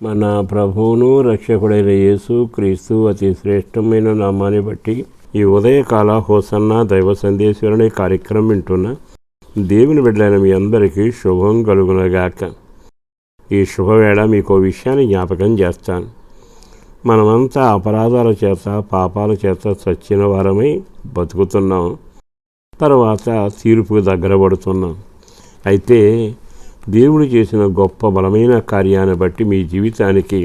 మన ప్రభువును రక్షకుడైన యేసు క్రీస్తు అతి శ్రేష్టమైన నామాన్ని బట్టి ఈ ఉదయకాల హోసన్న దైవ సందేశ్వరుని కార్యక్రమం వింటున్న దేవుని బిడ్డలైన మీ అందరికీ శుభం కలుగునగాక. ఈ శుభవేళ మీకు విషయాన్ని జ్ఞాపకం చేస్తాను. మనమంతా అపరాధాల చేత పాపాల చేత చచ్చిన వారమై బతుకుతున్నాం. తర్వాత తీర్పుకు దగ్గర పడుతున్నాం. అయితే దేవుడు చేసిన గొప్ప బలమైన కార్యాన్ని బట్టి మీ జీవితానికి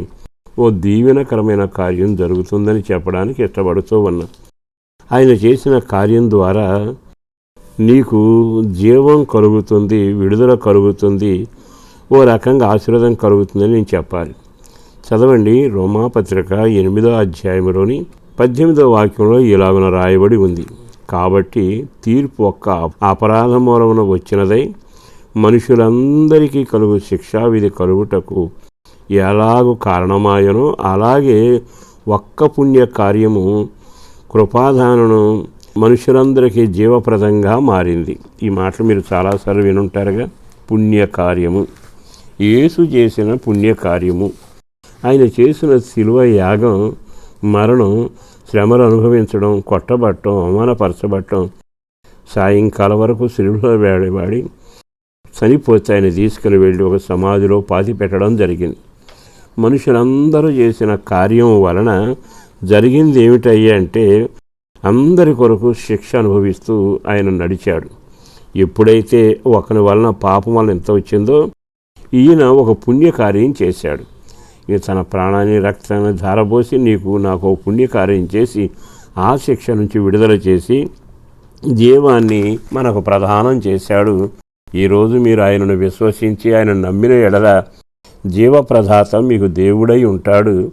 ఓ దీవెనకరమైన కార్యం జరుగుతుందని చెప్పడానికి ఇష్టపడుతూ ఉన్నా. ఆయన చేసిన కార్యం ద్వారా నీకు జీవం కలుగుతుంది విడుదల కలుగుతుంది ఓ రకంగా ఆశీర్వాదం కలుగుతుందని నేను చెప్పాలి. చదవండి రోమాపత్రిక ఎనిమిదో అధ్యాయంలోని పద్దెనిమిదో వాక్యంలో ఇలాగున రాయబడి ఉంది. కాబట్టి తీర్పు ఒక్క అపరాధ మూలమున వచ్చినదై మనుషులందరికీ కలుగు శిక్షావిధి కలుగుటకు ఎలాగూ కారణమాయనో అలాగే ఒక్క పుణ్య కార్యము కృపాదానను మనుషులందరికీ జీవప్రదంగా మారింది. ఈ మాటలు మీరు చాలాసార్లు వినుంటారుగా. పుణ్యకార్యము. యేసు చేసిన పుణ్యకార్యము. ఆయన చేసిన శిలువ యాగం మరణం శ్రమలు అనుభవించడం కొట్టబట్టం అవమానపరచబట్టం సాయంకాలం వరకు శిలువలో వేడవాడి చనిపోతే ఆయన తీసుకుని వెళ్ళి ఒక సమాధిలో పాతి పెట్టడం జరిగింది. మనుషులందరూ చేసిన కార్యం వలన జరిగింది ఏమిటయ్యా అంటే అందరి కొరకు శిక్ష అనుభవిస్తూ ఆయన నడిచాడు. ఎప్పుడైతే ఒకని వలన పాపం వలన ఎంత వచ్చిందో ఈయన ఒక పుణ్యకార్యం చేశాడు. ఈయన తన ప్రాణాన్ని రక్తాన్ని ధారపోసి నీకు నాకు ఒక పుణ్యకార్యం చేసి ఆ శిక్ష నుంచి విడుదల చేసి జీవాన్ని మనకు ప్రదానం చేశాడు. ఈరోజు మీరు ఆయనను విశ్వసించి ఆయన నమ్మిన ఎడల జీవప్రదాత మీకు దేవుడై ఉంటాడు.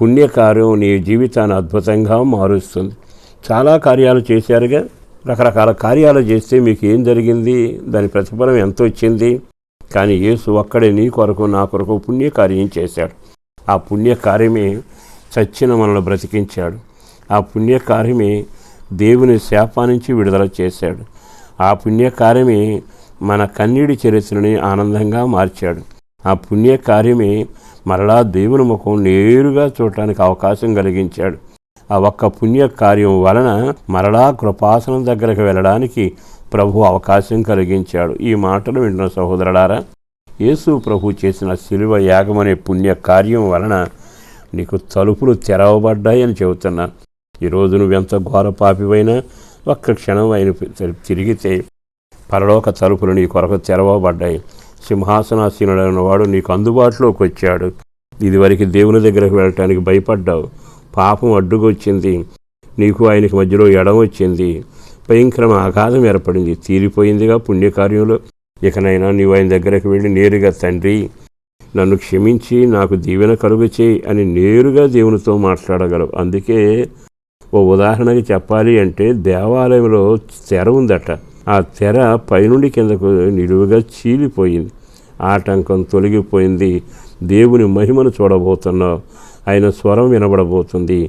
పుణ్యకార్యం నీ జీవితాన్ని అద్భుతంగా మారుస్తుంది. చాలా కార్యాలు చేశారుగా. రకరకాల కార్యాలు చేస్తే మీకు ఏం జరిగింది? దాని ప్రతిఫలం ఎంత వచ్చింది? కానీ యేసు ఒక్కడే నీ కొరకు నా కొరకు పుణ్యకార్యం చేశాడు. ఆ పుణ్యకార్యమే చచ్చిన మనల్ని బ్రతికించాడు. ఆ పుణ్యకార్యమే దేవుని శాపా నుంచి విడుదల చేశాడు. ఆ పుణ్యకార్యమే మన కన్నీడి చరిత్రని ఆనందంగా మార్చాడు. ఆ పుణ్యకార్యమే మరలా దేవుని ముఖం నేరుగా చూడటానికి అవకాశం కలిగించాడు. ఆ ఒక్క పుణ్య కార్యం వలన మరలా కృపాసనం దగ్గరకు వెళ్ళడానికి ప్రభు అవకాశం కలిగించాడు. ఈ మాటలు వింటున్న సహోదరులారా యేసు ప్రభు చేసిన శిలువ యాగమనే పుణ్య కార్యం వలన నీకు తలుపులు తెరవబడ్డాయని చెబుతున్నా. ఈరోజు నువ్వెంత ఘోర పాపివైనా ఒక్క క్షణం ఆయన తిరిగితే పరలోక తలుపులు నీ కొరకు తెరవబడ్డాయి సింహాసనాసీనుడైన వాడు నీకు అందుబాటులోకి వచ్చాడు. ఇదివరకు దేవుని దగ్గరకు వెళ్ళటానికి భయపడ్డావు. పాపం అడ్డుకొచ్చింది. నీకు ఆయనకి మధ్యలో ఎడం వచ్చింది. భయంకరం ఆఘాతం ఏర్పడింది. తీరిపోయిందిగా పుణ్యకార్యంలో. ఇకనైనా నీవు ఆయన దగ్గరకు వెళ్ళి నేరుగా తండ్రి నన్ను క్షమించి నాకు దీవెన కలుగు చేయి అని నేరుగా దేవునితో మాట్లాడగలవు. అందుకే ఓ ఉదాహరణకి చెప్పాలి అంటే దేవాలయంలో తెర ఉందట. ఆ తెర పైనుండి కిందకు నిలువుగా చీలిపోయింది. ఆటంకం తొలగిపోయింది. దేవుని మహిమను చూడబోతున్నావు. ఆయన స్వరం వినబడబోతుంది.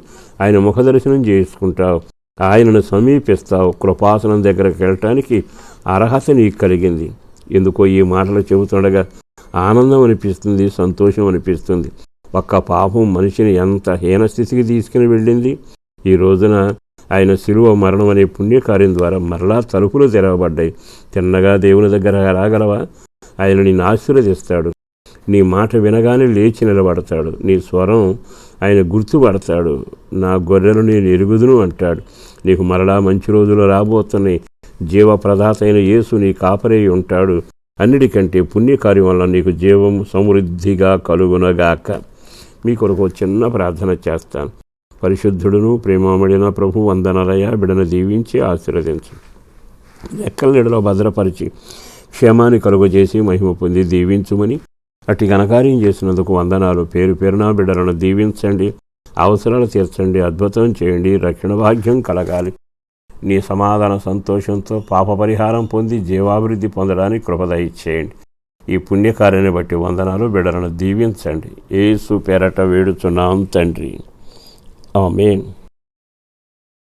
ఆయన ముఖదర్శనం చేసుకుంటావు. ఆయనను సమీపిస్తావు. కృపాసనం దగ్గరకు వెళ్ళటానికి అర్హత నీకు కలిగింది. ఎందుకో ఈ మాటలు చెబుతుండగా ఆనందం అనిపిస్తుంది సంతోషం అనిపిస్తుంది. ఒక్క పాపం మనిషిని ఎంత హీనస్థితికి తీసుకుని వెళ్ళింది? ఈ రోజున ఆయన శిలువ మరణం అనే పుణ్యకార్యం ద్వారా మరలా తలుపులు తెరవబడ్డాయి. తిన్నగా దేవుని దగ్గర రాగలవా? ఆయన నిన్ను ఆశీర్వదిస్తాడు నీ మాట వినగానే లేచి నిలబడతాడు. నీ స్వరం ఆయన గుర్తుపడతాడు. నా గొర్రెలు నేను ఎరుగుదును అంటాడు. నీకు మరలా మంచి రోజులు రాబోతున్నాయి. జీవప్రదాత అయిన యేసు నీ కాపరే ఉంటాడు. అన్నిటికంటే పుణ్యకార్యం వల్ల నీకు జీవం సమృద్ధిగా కలుగునగాక. మీ కొరకు చిన్న ప్రార్థన చేస్తాను. పరిశుద్ధుడును ప్రేమామడిన ప్రభు వందనలయ బిడను దీవించి ఆశీర్వదించు. లెక్కల నీడలో భద్రపరిచి క్షేమాన్ని కలుగజేసి మహిమ పొంది దీవించుమని అట్టి ఘనకార్యం చేసినందుకు వందనాలు. పేరు పేరున బిడ్డలను దీవించండి అవసరాలు తీర్చండి అద్భుతం చేయండి రక్షణ భాగ్యం కలగాలి. నీ సమాధాన సంతోషంతో పాప పరిహారం పొంది జీవాభివృద్ధి పొందడానికి కృపద చేయండి ఈ పుణ్యకార్యాన్ని బట్టి వందనాలు. బిడ్డలను దీవించండి. ఏసు పేరట వేడుచున్నాం తండ్రి. Amen.